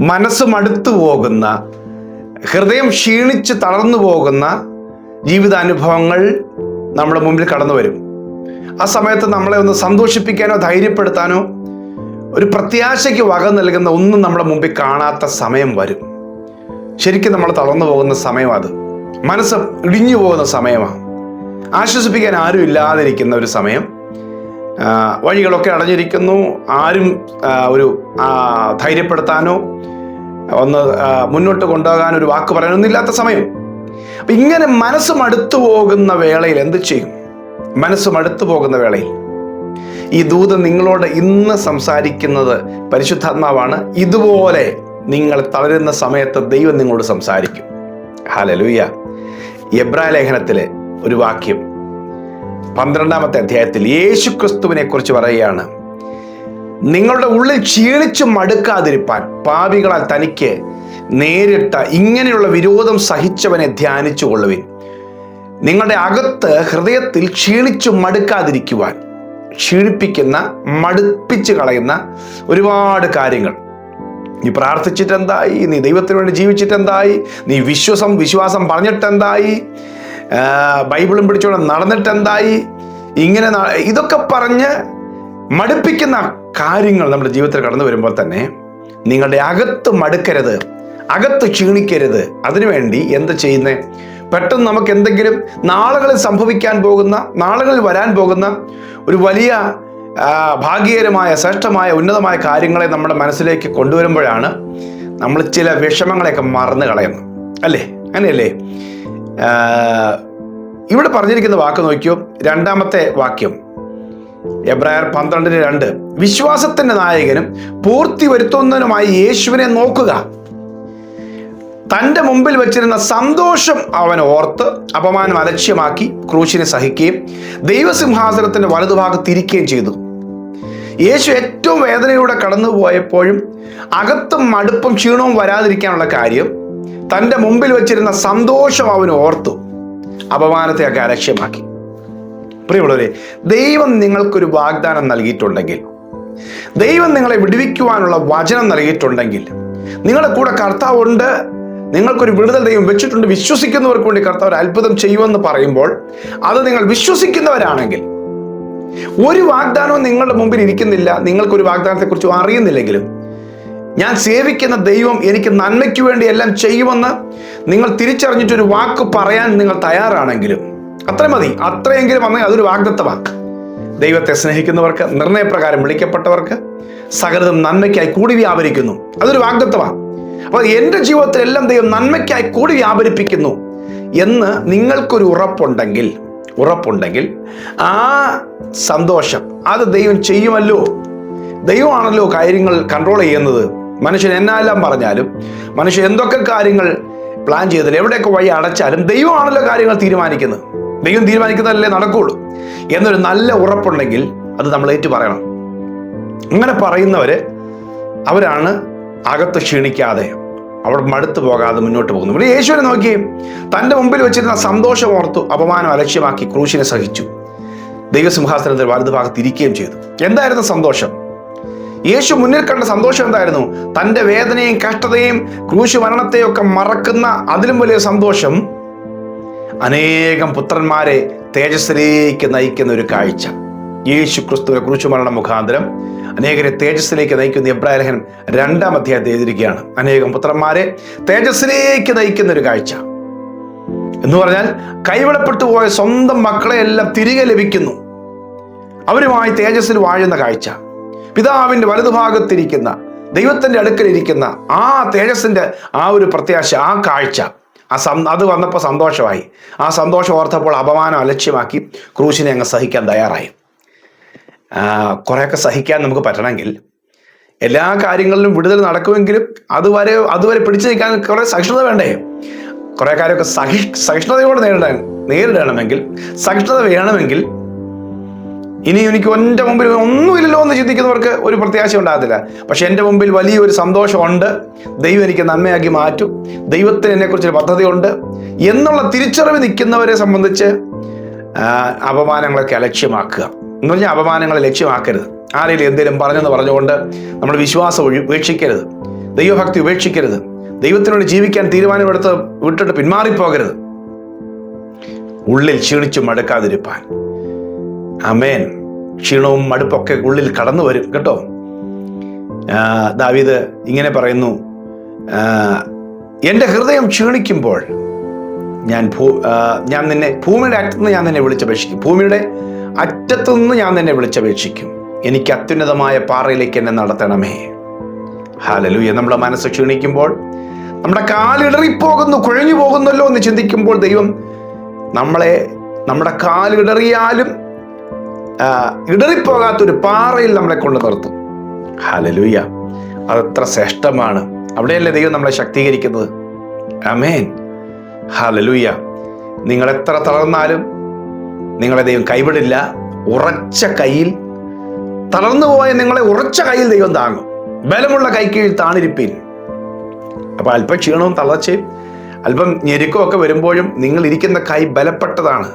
മനസ്സ് മടുത്തു പോകുന്ന ഹൃദയം ക്ഷീണിച്ച് തളർന്നു പോകുന്ന ജീവിതാനുഭവങ്ങൾ നമ്മുടെ മുമ്പിൽ കടന്നു വരും. ആ സമയത്ത് നമ്മളെ ഒന്ന് സന്തോഷിപ്പിക്കാനോ ധൈര്യപ്പെടുത്താനോ ഒരു പ്രത്യാശയ്ക്ക് വക നൽകുന്ന ഒന്നും നമ്മുടെ മുമ്പിൽ കാണാത്ത സമയം വരും. ശരിക്കും നമ്മൾ തളർന്നു പോകുന്ന സമയം അത്. മനസ്സ് ഇടിഞ്ഞു പോകുന്ന സമയമാണ്. ആശ്വസിപ്പിക്കാൻ ആരും ഇല്ലാതിരിക്കുന്ന ഒരു സമയം. വഴികളൊക്കെ അടഞ്ഞിരിക്കുന്നു. ആരും ഒരു ധൈര്യപ്പെടുത്താനോ ഒന്ന് മുന്നോട്ട് കൊണ്ടുപോകാൻ ഒരു വാക്ക് പറയാനൊന്നുമില്ലാത്ത സമയം. അപ്പം ഇങ്ങനെ മനസ്സ് മടുത്തു പോകുന്ന വേളയിൽ എന്ത് ചെയ്യും? മനസ്സ് മടുത്തു പോകുന്ന വേളയിൽ ഈ ദൂതൻ നിങ്ങളോട് ഇന്ന് സംസാരിക്കുന്നത് പരിശുദ്ധാത്മാവാണ്. ഇതുപോലെ നിങ്ങൾ തളരുന്ന സമയത്ത് ദൈവം നിങ്ങളോട് സംസാരിക്കും. ഹാലലൂയ എബ്രാ ലേഖനത്തിലെ ഒരു വാക്യം. പന്ത്രണ്ടാമത്തെ അധ്യായത്തിൽ യേശു ക്രിസ്തുവിനെ കുറിച്ച് പറയുകയാണ്. നിങ്ങളുടെ ഉള്ളിൽ ക്ഷീണിച്ചു മടുക്കാതിരിപ്പാൻ പാപികളാൽ തനിക്ക് നേരിട്ട ഇങ്ങനെയുള്ള വിരോധം സഹിച്ചവനെ ധ്യാനിച്ചു കൊള്ളുവിൻ നിങ്ങളുടെ അകത്ത് ഹൃദയത്തിൽ ക്ഷീണിച്ചു മടുക്കാതിരിക്കുവാൻ ക്ഷീണിപ്പിക്കുന്ന മടുപ്പിച്ച് കളയുന്ന ഒരുപാട് കാര്യങ്ങൾ. നീ പ്രാർത്ഥിച്ചിട്ടെന്തായി? നീ ദൈവത്തിന് വേണ്ടി ജീവിച്ചിട്ടെന്തായി? നീ വിശ്വാസം വിശ്വാസം പറഞ്ഞിട്ട് എന്തായി ആ, ബൈബിളും പിടിച്ചോണ്ട് നടന്നിട്ട് എന്തായി ഇങ്ങനെ ഇതൊക്കെ പറഞ്ഞ് മടുപ്പിക്കുന്ന കാര്യങ്ങൾ നമ്മുടെ ജീവിതത്തിൽ കടന്നു വരുമ്പോൾ തന്നെ നിങ്ങളുടെ അകത്ത് മടുക്കരുത് അകത്ത് ക്ഷീണിക്കരുത്. അതിനുവേണ്ടി എന്ത് ചെയ്യുന്നേ? പെട്ടെന്ന് നമുക്ക് എന്തെങ്കിലും നാളുകളിൽ സംഭവിക്കാൻ പോകുന്ന നാളുകളിൽ വരാൻ പോകുന്ന ഒരു വലിയ ഭാഗ്യകരമായ ശ്രേഷ്ഠമായ ഉന്നതമായ കാര്യങ്ങളെ നമ്മുടെ മനസ്സിലേക്ക് കൊണ്ടുവരുമ്പോഴാണ് നമ്മൾ ചില വിഷമങ്ങളെയൊക്കെ മറന്നു കളയുന്നത്. അല്ലേ? അങ്ങനെയല്ലേ? ഇവിടെ പറഞ്ഞിരിക്കുന്ന വാക്ക് നോക്കിയോ? രണ്ടാമത്തെ വാക്യം. എബ്രായർ പന്ത്രണ്ടിന് രണ്ട്. വിശ്വാസത്തിന്റെ നായകനും പൂർത്തി വരുത്തുന്നതിനുമായി യേശുവിനെ നോക്കുക. തന്റെ മുമ്പിൽ വച്ചിരുന്ന സന്തോഷം അവൻ ഓർത്ത് അപമാനം അലക്ഷ്യമാക്കി ക്രൂശിനെ സഹിക്കുകയും ദൈവസിംഹാസനത്തിന്റെ വലതുഭാഗത്ത് ഇരിക്കുകയും ചെയ്തു. യേശു ഏറ്റവും വേദനയിലൂടെ കടന്നു പോയപ്പോഴും അകത്തും മടുപ്പും ക്ഷീണവും വരാതിരിക്കാനുള്ള കാര്യം തന്റെ മുമ്പിൽ വെച്ചിരുന്ന സന്തോഷം അവന് ഓർത്തു. അപമാനത്തെ ഒക്കെ അലക്ഷ്യമാക്കി. പ്രിയമുള്ളവരെ ദൈവം നിങ്ങൾക്കൊരു വാഗ്ദാനം നൽകിയിട്ടുണ്ടെങ്കിൽ ദൈവം നിങ്ങളെ വിടുവിക്കുവാനുള്ള വചനം നൽകിയിട്ടുണ്ടെങ്കിൽ നിങ്ങളുടെ കൂടെ കർത്താവുണ്ട് നിങ്ങൾക്കൊരു വിടുതൽ ദൈവം വെച്ചിട്ടുണ്ട് വിശ്വസിക്കുന്നവർക്ക് വേണ്ടി കർത്താവ് അത്ഭുതം ചെയ്യുമെന്ന് പറയുമ്പോൾ അത് നിങ്ങൾ വിശ്വസിക്കുന്നവരാണെങ്കിൽ ഒരു വാഗ്ദാനവും നിങ്ങളുടെ മുമ്പിൽ ഇരിക്കുന്നില്ല നിങ്ങൾക്കൊരു വാഗ്ദാനത്തെക്കുറിച്ച് അറിയുന്നില്ലെങ്കിലും ഞാൻ സേവിക്കുന്ന ദൈവം എനിക്ക് നന്മയ്ക്ക് വേണ്ടി എല്ലാം ചെയ്യുമെന്ന് നിങ്ങൾ തിരിച്ചറിഞ്ഞിട്ടൊരു വാക്ക് പറയാൻ നിങ്ങൾ തയ്യാറാണെങ്കിലും അത്ര മതി. അത്രയെങ്കിലും വന്നാൽ അതൊരു വാഗ്ദത്ത വാക്ക്. ദൈവത്തെ സ്നേഹിക്കുന്നവർക്ക് നിർണയപ്രകാരം വിളിക്കപ്പെട്ടവർക്ക് സകലതും നന്മയ്ക്കായി കൂടി വ്യാപരിക്കുന്നു. അതൊരു വാഗ്ദത്തമാണ് അപ്പോൾ എന്റെ ജീവിതത്തിൽ എല്ലാം ദൈവം നന്മയ്ക്കായി കൂടി വ്യാപരിപ്പിക്കുന്നു എന്ന് നിങ്ങൾക്കൊരു ഉറപ്പുണ്ടെങ്കിൽ ഉറപ്പുണ്ടെങ്കിൽ ആ സന്തോഷം അത് ദൈവം ചെയ്യുമല്ലോ. ദൈവമാണല്ലോ കാര്യങ്ങൾ കൺട്രോൾ ചെയ്യുന്നത്. മനുഷ്യൻ എന്നാലും പറഞ്ഞാലും മനുഷ്യൻ എന്തൊക്കെ കാര്യങ്ങൾ പ്ലാൻ ചെയ്താലും എവിടെയൊക്കെ വഴി അടച്ചാലും ദൈവമാണല്ലോ കാര്യങ്ങൾ തീരുമാനിക്കുന്നത്. ദൈവം തീരുമാനിക്കുന്നതല്ലേ നടക്കുകയുള്ളൂ എന്നൊരു നല്ല ഉറപ്പുണ്ടെങ്കിൽ അത് നമ്മൾ ഏറ്റു പറയണം. അങ്ങനെ പറയുന്നവര് അവരാണ് അകത്ത് ക്ഷീണിക്കാതെ അവിടെ മടുത്തു പോകാതെ മുന്നോട്ട് പോകുന്നു ഇവിടെ യേശുവിനെ നോക്കി തന്റെ മുമ്പിൽ വെച്ചിരുന്ന സന്തോഷം ഓർത്തു അപമാനം അലക്ഷ്യമാക്കി ക്രൂശിനെ സഹിച്ചു. ദൈവസിംഹാസനത്തിൽ വലതുഭാഗത്ത് ഇരിക്കുകയും ചെയ്തു. എന്തായിരുന്നു സന്തോഷം? യേശു മുന്നിൽ കണ്ട സന്തോഷം എന്തായിരുന്നു? തന്റെ വേദനയും കഷ്ടതയും ക്രൂശ് മരണത്തെയും ഒക്കെ മറക്കുന്ന അതിലും വലിയ സന്തോഷം അനേകം പുത്രന്മാരെ തേജസ്സിലേക്ക് നയിക്കുന്ന ഒരു കാഴ്ച. യേശു ക്രിസ്തുവിനെ ക്രൂശു മരണം മുഖാന്തരം അനേകരെ തേജസ്സിലേക്ക് നയിക്കുന്ന എബ്രാഹിം രണ്ടാം അധ്യായത്തിൽ എഴുതിയിരിക്കുകയാണ്. അനേകം പുത്രന്മാരെ തേജസ്സിലേക്ക് നയിക്കുന്ന ഒരു കാഴ്ച. എന്ന് പറഞ്ഞാൽ കൈവിടപ്പെട്ടു പോയ സ്വന്തം മക്കളെ എല്ലാം തിരികെ ലഭിക്കുന്നു. അവരുമായി തേജസ്സിൽ വാഴുന്ന കാഴ്ച. പിതാവിന്റെ വലതുഭാഗത്തിരിക്കുന്ന ദൈവത്തിന്റെ അടുക്കലിരിക്കുന്ന ആ തേജസ്സിന്റെ ആ ഒരു പ്രത്യാശ ആ കാഴ്ച ആ സം അത് വന്നപ്പോൾ സന്തോഷമായി. ആ സന്തോഷം ഓർത്തപ്പോൾ അപമാനം അലക്ഷ്യമാക്കി ക്രൂശിനെ അങ്ങ് സഹിക്കാൻ തയ്യാറായി. കുറേയൊക്കെ സഹിക്കാൻ നമുക്ക് പറ്റണമെങ്കിൽ എല്ലാ കാര്യങ്ങളിലും വിടുതൽ നടക്കുമെങ്കിലും അതുവരെ അതുവരെ പിടിച്ചു നിൽക്കാൻ കുറേ സഹിഷ്ണുത വേണ്ടേ? കുറേ കാര്യമൊക്കെ സഹി സഹിഷ്ണുതയോടെ നേരിടാൻ നേരിടണമെങ്കിൽ സഹിഷ്ണുത വേണമെങ്കിൽ ഇനി എനിക്ക് എന്റെ മുമ്പിൽ ഒന്നുമില്ലല്ലോ എന്ന് ചിന്തിക്കുന്നവർക്ക് ഒരു പ്രത്യാശ ഉണ്ടാകത്തില്ല. പക്ഷെ എന്റെ മുമ്പിൽ വലിയൊരു സന്തോഷമുണ്ട്. ദൈവം എനിക്ക് നന്മയാക്കി മാറ്റും. ദൈവത്തിന് എന്നെക്കുറിച്ചൊരു പദ്ധതിയുണ്ട്. എന്നുള്ള തിരിച്ചറിവ് നിൽക്കുന്നവരെ സംബന്ധിച്ച് അപമാനങ്ങളൊക്കെ അലക്ഷ്യമാക്കുക. എന്ന് പറഞ്ഞാൽ അപമാനങ്ങളെ ലക്ഷ്യമാക്കരുത്. ആരെങ്കിലും എന്തെങ്കിലും പറഞ്ഞെന്ന് പറഞ്ഞുകൊണ്ട് നമ്മൾ വിശ്വാസം ഉപേക്ഷിക്കരുത്. ദൈവഭക്തി ഉപേക്ഷിക്കരുത്. ദൈവത്തിനോട് ജീവിക്കാൻ തീരുമാനമെടുത്ത് വിട്ടിട്ട് പിന്മാറിപ്പോകരുത്. ഉള്ളിൽ ക്ഷീണിച്ചു മടുക്കാതിരിപ്പാൻ. അമേൻ ക്ഷീണവും മടുപ്പൊക്കെ ഉള്ളിൽ കടന്നു വരും കേട്ടോ. ദാവീദ് ഇങ്ങനെ പറയുന്നു എന്റെ ഹൃദയം ക്ഷീണിക്കുമ്പോൾ ഞാൻ ഭൂ ഞാൻ നിന്നെ ഭൂമിയുടെ അറ്റത്തുനിന്ന് ഞാൻ നിന്നെ വിളിച്ചപേക്ഷിക്കും. ഭൂമിയുടെ അറ്റത്തുനിന്ന് ഞാൻ നിന്നെ വിളിച്ചപേക്ഷിക്കും. എനിക്ക് അത്യുന്നതമായ പാറയിലേക്ക് എന്നെ നടത്തണമേ. ഹാലലൂയ നമ്മുടെ മനസ്സ് ക്ഷീണിക്കുമ്പോൾ നമ്മുടെ കാലിടറിപ്പോകുന്നു കുഴഞ്ഞു പോകുന്നല്ലോ എന്ന് ചിന്തിക്കുമ്പോൾ ദൈവം നമ്മളെ നമ്മുടെ കാലിടറിയാലും ഇടറിപ്പോകാത്തൊരു പാറയിൽ നമ്മളെ കൊണ്ട് നിർത്തും. ഹലലൂയ അതത്ര ശ്രേഷ്ഠമാണ്. അവിടെയല്ലേ ദൈവം നമ്മളെ ശക്തീകരിക്കുന്നത്? അമേൻ ഹലലൂയ നിങ്ങൾ എത്ര തളർന്നാലും നിങ്ങളെ ദൈവം കൈവിടില്ല. ഉറച്ച കയ്യിൽ തളർന്നു പോയ നിങ്ങളെ ഉറച്ച കയ്യിൽ ദൈവം താങ്ങും. ബലമുള്ള കൈക്കീഴിൽ താണിരിപ്പീൻ. അപ്പൊ അല്പം ക്ഷീണവും തളർച്ചയും അല്പം ഞെരുക്കവും ഒക്കെ വരുമ്പോഴും നിങ്ങൾ ഇരിക്കുന്ന കൈ ബലപ്പെട്ടതാണ്.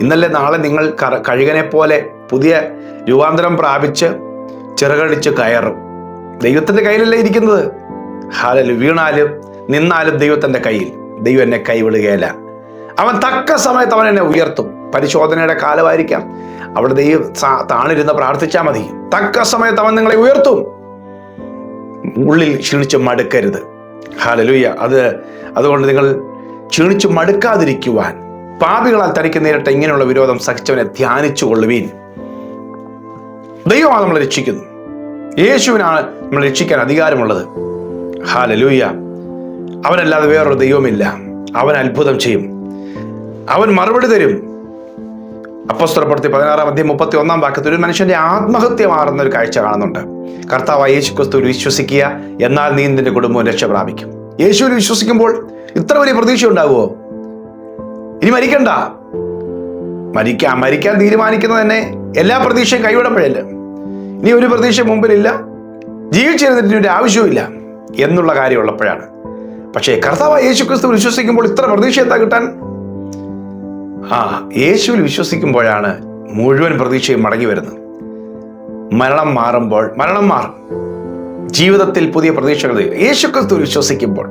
ഇന്നല്ലേ നാളെ നിങ്ങൾ കഴുകനെ പോലെ പുതിയ രൂപാന്തരം പ്രാപിച്ച് ചിറകടിച്ച് കയറും. ദൈവത്തിന്റെ കയ്യിലല്ലേ ഇരിക്കുന്നത്? ഹാലല് വീണാലും നിന്നാലും ദൈവത്തിന്റെ കയ്യിൽ. ദൈവം എന്നെ കൈവിടുകയില്ല. അവൻ തക്ക സമയത്ത് അവൻ എന്നെ ഉയർത്തും. പരിശോധനയുടെ കാലമായിരിക്കാം. അവിടെ ദൈവം താണിരുന്ന് പ്രാർത്ഥിച്ചാൽ മതി. തക്ക സമയത്ത് അവൻ നിങ്ങളെ ഉയർത്തും. ഉള്ളിൽ ക്ഷീണിച്ച് മടുക്കരുത്. ഹാലലുയ്യ അത് അതുകൊണ്ട് നിങ്ങൾ ക്ഷീണിച്ച് മടുക്കാതിരിക്കുവാൻ പാപികളാൽ തനിക്ക് നേരിട്ട ഇങ്ങനെയുള്ള വിരോധം സഹിച്ചവനെ ധ്യാനിച്ചു കൊള്ളുവീൻ ദൈവമാണ് നമ്മളെ രക്ഷിക്കുന്നു. യേശുവിനാണ് നമ്മൾ രക്ഷിക്കാൻ അധികാരമുള്ളത്. ഹാലലൂയ. അവനല്ലാതെ വേറൊരു ദൈവമില്ല. അവൻ അത്ഭുതം ചെയ്യും. അവൻ മറുപടി തരും. അപ്പസ്തുറപ്പെടുത്തി പതിനാറാം അധ്യയം മുപ്പത്തി ഒന്നാം വാക്യത്തിൽ ഒരു മനുഷ്യന്റെ ആത്മഹത്യ മാറുന്ന ഒരു കാഴ്ച കാണുന്നുണ്ട്. കർത്താവ് യേശു ക്രിസ്തുവിൽ വിശ്വസിക്കുക എന്നാൽ നീ നിന്റെ കുടുംബവും രക്ഷ പ്രാപിക്കും യേശുവിൽ വിശ്വസിക്കുമ്പോൾ ഇത്ര വലിയ പ്രതീക്ഷ ഉണ്ടാകുമോ ഇനി മരിക്കണ്ട. മരിക്കാൻ മരിക്കാൻ തീരുമാനിക്കുന്നത് തന്നെ എല്ലാ പ്രതീക്ഷയും കൈവിടുമ്പോഴല്ലേ. ഇനി ഒരു പ്രതീക്ഷ മുമ്പിലില്ല. ജീവിച്ചിരുന്നിട്ട് ഒരു ആവശ്യവുമില്ല എന്നുള്ള കാര്യമുള്ളപ്പോഴാണ്. പക്ഷേ കർത്താവ് യേശു ക്രിസ്തു വിശ്വസിക്കുമ്പോൾ ഇത്ര പ്രതീക്ഷ എന്താ കിട്ടാൻ? ആ യേശുവിൽ വിശ്വസിക്കുമ്പോഴാണ് മുഴുവൻ പ്രതീക്ഷയും മടങ്ങി വരുന്നത്. മരണം മാറുമ്പോൾ മരണം മാറും. ജീവിതത്തിൽ പുതിയ പ്രതീക്ഷകൾ തരും. യേശു ക്രിസ്തു വിശ്വസിക്കുമ്പോൾ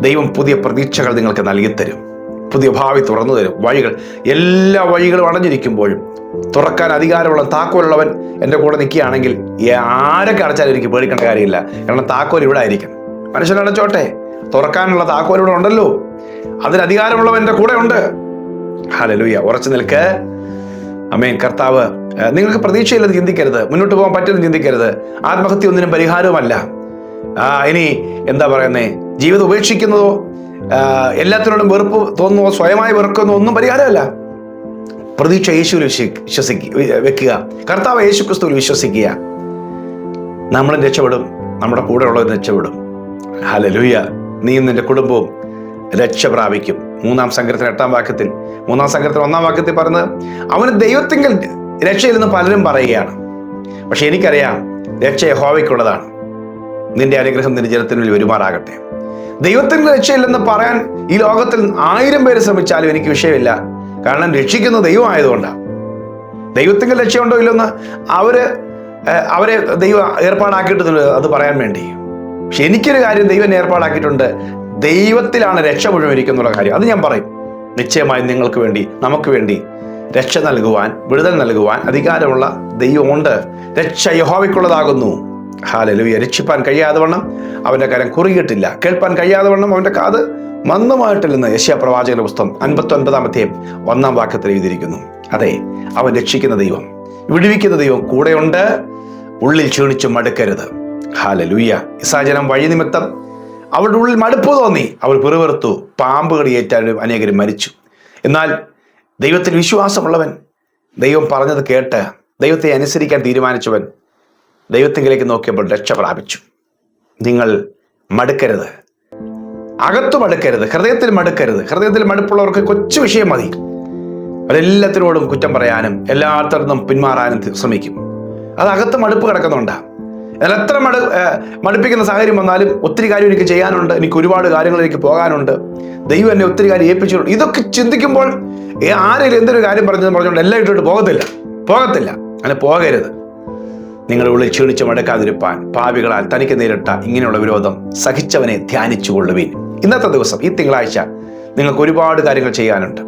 ദൈവം പുതിയ പ്രതീക്ഷകൾ നിങ്ങൾക്ക് നൽകിത്തരും. പുതിയ ഭാവി തുറന്നു തരും. വഴികൾ എല്ലാ വഴികളും അടഞ്ഞിരിക്കുമ്പോഴും തുറക്കാൻ അധികാരമുള്ള താക്കോലുള്ളവൻ എന്റെ കൂടെ നിൽക്കുകയാണെങ്കിൽ ആരൊക്കെ അടച്ചാലും എനിക്ക് പേടിക്കേണ്ട കാര്യമില്ല. കാരണം താക്കോൽ ഇവിടെ ആയിരിക്കും. മനുഷ്യൻ അടച്ചോട്ടെ. തുറക്കാനുള്ള താക്കോൽ ഇവിടെ ഉണ്ടല്ലോ. അതിന് അധികാരമുള്ളവൻ എന്റെ കൂടെ ഉണ്ട്. ഹലലുയ്യ ഉറച്ചു നിൽക്ക്. അമേൻ കർത്താവ് നിങ്ങൾക്ക് പ്രതീക്ഷയില്ലെന്ന് ചിന്തിക്കരുത്. മുന്നോട്ട് പോകാൻ പറ്റുമെന്ന് ചിന്തിക്കരുത്. ആത്മഹത്യ ഒന്നിനും പരിഹാരവുമല്ല. ഇനി എന്താ പറയുന്നേ? ജീവിതം ഉപേക്ഷിക്കുന്നതോ എല്ലാത്തിനോടും വെറുപ്പ് തോന്നുന്നു സ്വയമായി വെറുക്കുന്നു ഒന്നും പരിഹാരമല്ല. പ്രതീക്ഷ യേശുവിൽ വിശ്വസി വിശ്വസിക്കുക വെക്കുക. കർത്താവ് യേശു ക്രിസ്തുവിൽ വിശ്വസിക്കുക. നമ്മളും രക്ഷപ്പെടും. നമ്മുടെ കൂടെ ഉള്ളവർ രക്ഷപ്പെടും. ഹലലുയ നീയും നിന്റെ കുടുംബവും രക്ഷ പ്രാപിക്കും. മൂന്നാം സംഘത്തിന് എട്ടാം വാക്യത്തിൽ മൂന്നാം സംഘത്തിന് ഒന്നാം വാക്യത്തിൽ പറഞ്ഞത് അവന് ദൈവത്തിങ്കിൽ രക്ഷയില്ലെന്ന് പലരും പറയുകയാണ്. പക്ഷെ എനിക്കറിയാം രക്ഷ യഹോവയ്ക്കുള്ളതാണ്. നിന്റെ അനുഗ്രഹം നിന്റെ ജനത്തിനുള്ളിൽ വരുമാറാകട്ടെ. ദൈവത്തിന് രക്ഷയില്ലെന്ന് പറയാൻ ഈ ലോകത്തിൽ ആയിരം പേര് ശ്രമിച്ചാലും എനിക്ക് വിഷയമില്ല. കാരണം രക്ഷിക്കുന്ന ദൈവമായതുകൊണ്ടാണ് ദൈവത്തിന്റെ രക്ഷയുണ്ടോ ഇല്ലെന്ന് അവർ അവരെ ദൈവം ഏർപ്പാടാക്കിയിട്ടുണ്ട് അത് പറയാൻ വേണ്ടി. പക്ഷെ എനിക്കൊരു കാര്യം ദൈവം ഏർപ്പാടാക്കിയിട്ടുണ്ട്. ദൈവത്തിലാണ് രക്ഷ മുഴുവൻ ഇരിക്കുന്നുള്ള കാര്യം. അത് ഞാൻ പറയും. നിശ്ചയമായും നിങ്ങൾക്ക് വേണ്ടി നമുക്ക് വേണ്ടി രക്ഷ നൽകുവാൻ വിടുതൽ നൽകുവാൻ അധികാരമുള്ള ദൈവമുണ്ട്. രക്ഷ യഹോവയ്ക്കുള്ളതാകുന്നു. ഹാലലുയ. രക്ഷിപ്പാൻ കഴിയാതെ വണ്ണം അവന്റെ കരം കുറുകിയിട്ടില്ല. കേൾപ്പാൻ കഴിയാതെ വണ്ണം അവന്റെ കാത് മന്ദമായിട്ടില്ലെന്ന് യശ്യ പ്രവാചകന്റെ പുസ്തകം അൻപത്തി ഒൻപതാമത്തെയും ഒന്നാം വാക്യത്തിൽ എഴുതിയിരിക്കുന്നു. അതെ അവൻ രക്ഷിക്കുന്ന ദൈവം വിടുവിക്കുന്ന ദൈവം കൂടെയുണ്ട്. ഉള്ളിൽ ക്ഷീണിച്ചു മടുക്കരുത്. ഹാലലുയ്യ ഇസാജനം വഴി നിമിത്തം അവരുടെ ഉള്ളിൽ മടുപ്പ് തോന്നി. അവർ പിറുവിറുത്തു പാമ്പ് കടിയേറ്റാലും അനേകരും മരിച്ചു. എന്നാൽ ദൈവത്തിൽ വിശ്വാസമുള്ളവൻ ദൈവം പറഞ്ഞത് കേട്ട് ദൈവത്തെ അനുസരിക്കാൻ തീരുമാനിച്ചവൻ ദൈവത്തിങ്കിലേക്ക് നോക്കിയപ്പോൾ രക്ഷ പ്രാപിച്ചു. നിങ്ങൾ മടുക്കരുത്. അകത്തു മടുക്കരുത്. ഹൃദയത്തിൽ മടുക്കരുത്. ഹൃദയത്തിൽ മടുപ്പുള്ളവർക്ക് കൊച്ചു വിഷയം മതി. അവരെല്ലാത്തിനോടും കുറ്റം പറയാനും എല്ലാത്തടത്തും പിന്മാറാനും ശ്രമിക്കും. അത് അകത്ത് മടുപ്പ് കിടക്കുന്നുണ്ട്. എന്നാൽ എത്ര മടു മടുപ്പിക്കുന്ന സാഹചര്യം വന്നാലും ഒത്തിരി കാര്യം എനിക്ക് ചെയ്യാനുണ്ട്. എനിക്ക് ഒരുപാട് കാര്യങ്ങളിലേക്ക് പോകാനുണ്ട്. ദൈവം എന്നെ ഒത്തിരി കാര്യം ഏൽപ്പിച്ചിട്ടുണ്ട്. ഇതൊക്കെ ചിന്തിക്കുമ്പോൾ ആരെങ്കിലും എന്തൊരു കാര്യം പറഞ്ഞു പറഞ്ഞുകൊണ്ട് എല്ലാം ഇട്ടിട്ട് പോകത്തില്ല. പോകത്തില്ല. അങ്ങനെ പോകരുത്. നിങ്ങളുടെ ഉള്ളിൽ ക്ഷീണിച്ച് മടക്കാതിരിപ്പാൻ പാപികളാൽ തനിക്ക് നേരിട്ട ഇങ്ങനെയുള്ള വിരോധം സഹിച്ചവനെ ധ്യാനിച്ചു കൊള്ളുവീൻ ഇന്നത്തെ ദിവസം ഈ തിങ്കളാഴ്ച നിങ്ങൾക്ക് ഒരുപാട് കാര്യങ്ങൾ ചെയ്യാനുണ്ട്.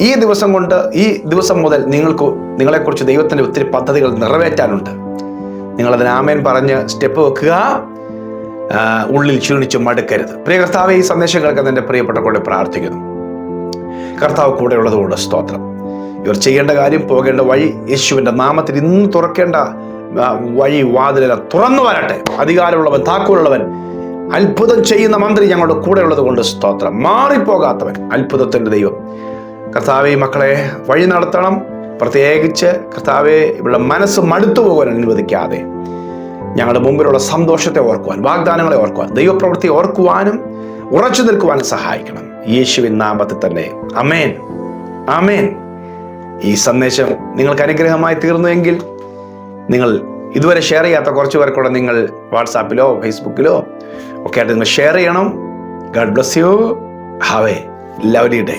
ഈ ദിവസം കൊണ്ട് ഈ ദിവസം മുതൽ നിങ്ങൾക്ക് നിങ്ങളെക്കുറിച്ച് ദൈവത്തിന്റെ ഒത്തിരി പദ്ധതികൾ നിറവേറ്റാനുണ്ട്. നിങ്ങളതിന് ആമേൻ പറഞ്ഞ് സ്റ്റെപ്പ് വെക്കുക. ഉള്ളിൽ ക്ഷീണിച്ച് മടുക്കരുത്. പ്രിയ കർത്താവ് ഈ സന്ദേശം കേൾക്കുന്ന എന്റെ പ്രിയപ്പെട്ട കൂടെ പ്രാർത്ഥിക്കുന്നു. കർത്താവ് കൂടെ ഉള്ളതുകൊണ്ട് സ്തോത്രം. ഇവർ ചെയ്യേണ്ട കാര്യം പോകേണ്ട വഴി യേശുവിന്റെ നാമത്തിൽ ഇന്ന് തുറക്കേണ്ട വഴി വാതിലെല്ലാം തുറന്നു വരട്ടെ അധികാരമുള്ളവൻ താക്കോലുള്ളവൻ അത്ഭുതം ചെയ്യുന്ന മന്ത്രി ഞങ്ങളുടെ കൂടെ ഉള്ളത് കൊണ്ട് സ്തോത്രം. മാറിപ്പോകാത്തവൻ അത്ഭുതത്തിന്റെ ദൈവം. കർത്താവെ മക്കളെ വഴി നടത്തണം. പ്രത്യേകിച്ച് കർത്താവെ ഇവിടെ മനസ്സ് മടുത്തു പോകാൻ അനുവദിക്കാതെ. ഞങ്ങളുടെ മുമ്പിലുള്ള സന്തോഷത്തെ ഓർക്കുവാൻ വാഗ്ദാനങ്ങളെ ഓർക്കുവാൻ ദൈവപ്രവൃത്തി ഓർക്കുവാനും ഉറച്ചു നിൽക്കുവാനും സഹായിക്കണം. യേശുവിൻ നാമത്തിൽ തന്നെ. അമേൻ അമേൻ ഈ സന്ദേശം നിങ്ങൾക്ക് അനുഗ്രഹമായി തീർന്നുവെങ്കിൽ നിങ്ങൾ ഇതുവരെ ഷെയർ ചെയ്യാത്ത കുറച്ച് പേർക്കൂടെ നിങ്ങൾ വാട്സാപ്പിലോ ഫേസ്ബുക്കിലോ ഒക്കെ ആയിട്ട് നിങ്ങൾ ഷെയർ ചെയ്യണം. God bless you have a lovely day